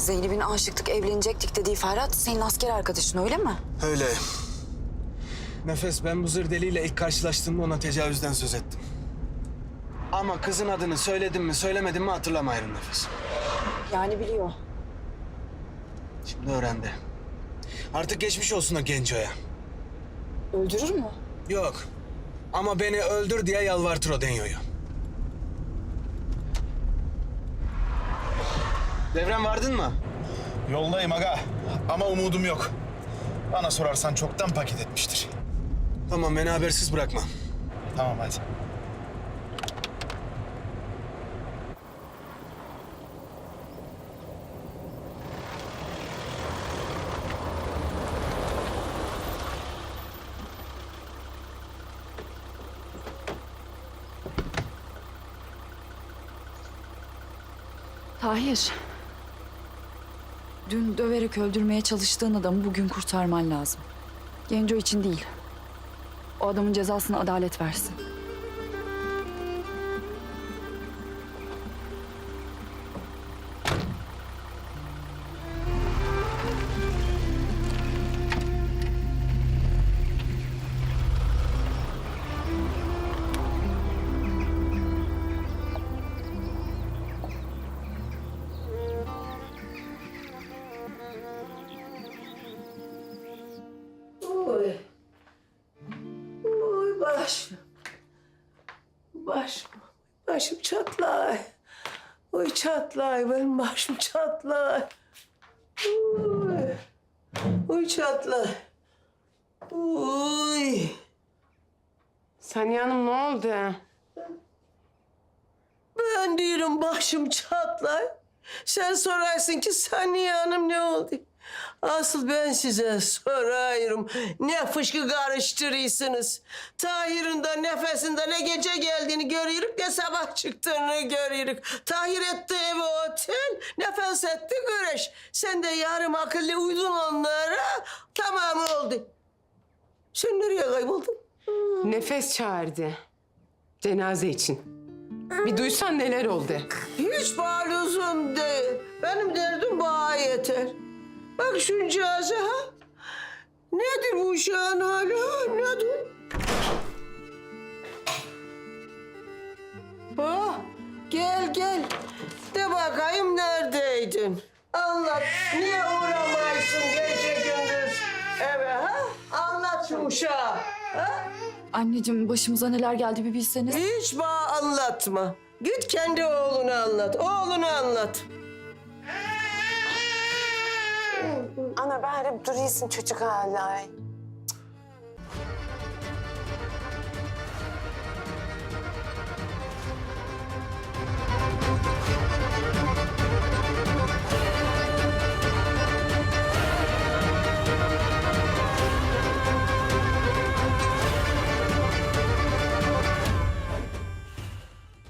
Zeynep'in aşıktık, evlenecektik dediği Ferhat senin asker arkadaşın öyle mi? Öyle. Nefes ben bu zır deliyle ilk karşılaştığımda ona tecavüzden söz ettim. Ama kızın adını söyledim mi söylemedim mi hatırlamayırım Nefes. Yani biliyor. Şimdi öğrendi. Artık geçmiş olsun o Genco'ya. Öldürür mü? Yok. Ama beni öldür diye yalvartır o Denyo'yu. Devrem vardın mı? Yoldayım aga ama umudum yok. Bana sorarsan çoktan paket etmiştir. Tamam beni habersiz bırakma. Tamam hadi. Tahir. Dün döverek öldürmeye çalıştığın adamı bugün kurtarman lazım. Genco için değil. O adamın cezasını adalet versin. Oy. Oy başım. Başım. Başım çatlay. Oy çatlay. Benim başım çatlay. Oy. Oy çatlay. Oy. Saniye Hanım ne oldu? Ben diyorum başım çatlay. Sen sorarsın ki Saniye Hanım ne oldu? Asıl ben size sorayım. Ne fışkı karıştırıyorsunuz. Tahir'in de nefesinde ne gece geldiğini görüyoruz ne sabah çıktığını görüyoruz. Tahir etti evi otel, nefes etti güreş. Sen de yarım akıllı uydun onlara. Tamam oldu. Sen nereye kayboldun? Nefes çağırdı. Cenaze için. Bir duysan neler oldu. Hiç bağlıyorsun de. Benim derdim bana yeter. Bak şuncağıza ha. Nedir bu uşağın hali ha? Nedir? Oh, gel gel. De bakayım neredeydin? Anlat. Niye uğramaysın gece gündüz eve ha? Anlat şu uşağı. Ha? Anneciğim başımıza neler geldi bir bilseniz. Hiç bana anlatma. Git kendi oğlunu anlat. Oğlunu anlat. Ana bağırıp duruyorsun çocuk hala.